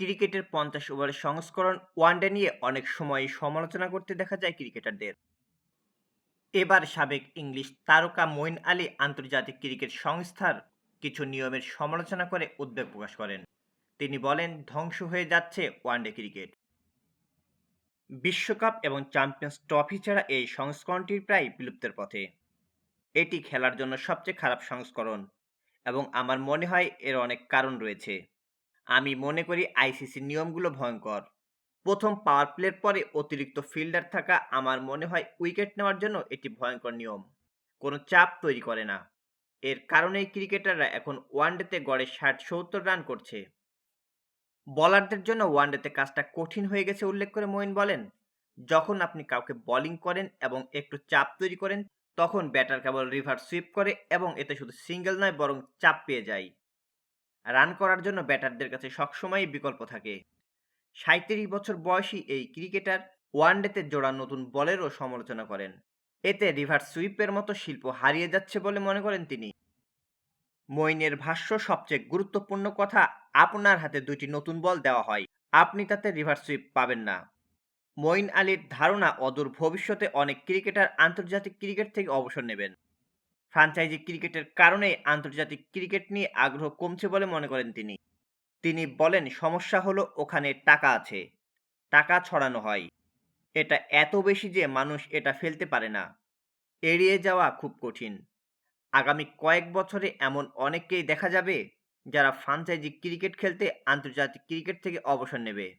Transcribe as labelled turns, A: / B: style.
A: ক্রিকেটের পঞ্চাশ ওভারের সংস্করণ ওয়ানডে নিয়ে অনেক সময়ই সমালোচনা করতে দেখা যায় ক্রিকেটারদের। এবার সাবেক ইংলিশ তারকা মঈন আলী আন্তর্জাতিক ক্রিকেট সংস্থার কিছু নিয়মের সমালোচনা করে উদ্বেগ প্রকাশ করেন। তিনি বলেন, ধ্বংস হয়ে যাচ্ছে ওয়ানডে ক্রিকেট। বিশ্বকাপ এবং চ্যাম্পিয়ন্স ট্রফি ছাড়া এই সংস্করণটি প্রায় বিলুপ্তের পথে। এটি খেলার জন্য সবচেয়ে খারাপ সংস্করণ এবং আমার মনে হয় এর অনেক কারণ রয়েছে। আমি মনে করি আইসিসির নিয়মগুলো ভয়ঙ্কর প্রথম পাওয়ার প্লের পরে অতিরিক্ত ফিল্ডার থাকা আমার মনে হয় উইকেট নেওয়ার জন্য এটি ভয়ঙ্কর নিয়ম। কোনো চাপ তৈরি করে না। এর কারণেই ক্রিকেটাররা এখন ওয়ানডেতে গড়ে ষাট, সত্তর রান করছে। বলারদের জন্য ওয়ানডেতে কাজটা কঠিন হয়ে গেছে উল্লেখ করে মঈন বলেন। যখন আপনি কাউকে বোলিং করেন এবং একটু চাপ তৈরি করেন, তখন ব্যাটার কেবল রিভার্স সুইপ করে এবং এতে শুধু সিঙ্গেল নয়, বরং চাপ পেয়ে যায়। রান করার জন্য ব্যাটারদের কাছে সবসময়ই বিকল্প থাকে। সাঁত্রিশ বছর বয়সী এই ক্রিকেটার ওয়ানডেতে জোড়া নতুন বলেরও সমালোচনা করেন। এতে রিভার্স সুইপের মতো শিল্প হারিয়ে যাচ্ছে বলে মনে করেন তিনি। মইনের ভাষ্য, সবচেয়ে গুরুত্বপূর্ণ কথা, আপনার হাতে দুইটি নতুন বল দেওয়া হয়। আপনি তাতে রিভার্স সুইপ পাবেন না। মঈন আলীর ধারণা অদূর ভবিষ্যতে অনেক ক্রিকেটার আন্তর্জাতিক ক্রিকেট থেকে অবসর নেবেন। ফ্রাঞ্চাইজি ক্রিকেটের কারণে আন্তর্জাতিক ক্রিকেট নিয়ে আগ্রহ কমছে বলে মনে করেন তিনি। তিনি বলেন, সমস্যা হলো ওখানে টাকা আছে। টাকা ছড়ানো হয়। এটা এত বেশি যে মানুষ এটা ফেলতে পারে না। এড়িয়ে যাওয়া খুব কঠিন। আগামী কয়েক বছরে এমন অনেককেই দেখা যাবে যারা ফ্রাঞ্চাইজি ক্রিকেট খেলতে আন্তর্জাতিক ক্রিকেট থেকে অবসর নেবে।